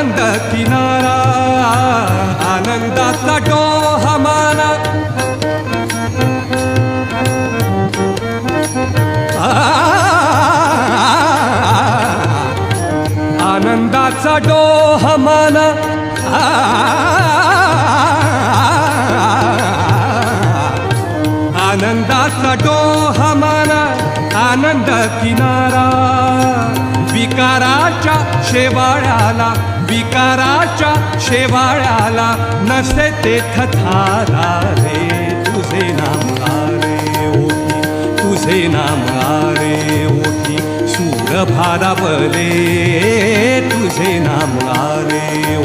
आनंद किनारा आनंदाचा डोहा माना. आनंदाचा डोहा माना. आनंदाचा डोहा माना. आनंद किनारा शेवाळ्याला विकाराच्या शेवाळ्याला नसे ते थथारा रे. तुझे नाम आरे ओठी तुझे नाम आरे ओठी सूर भारावले तुझे नाम आरे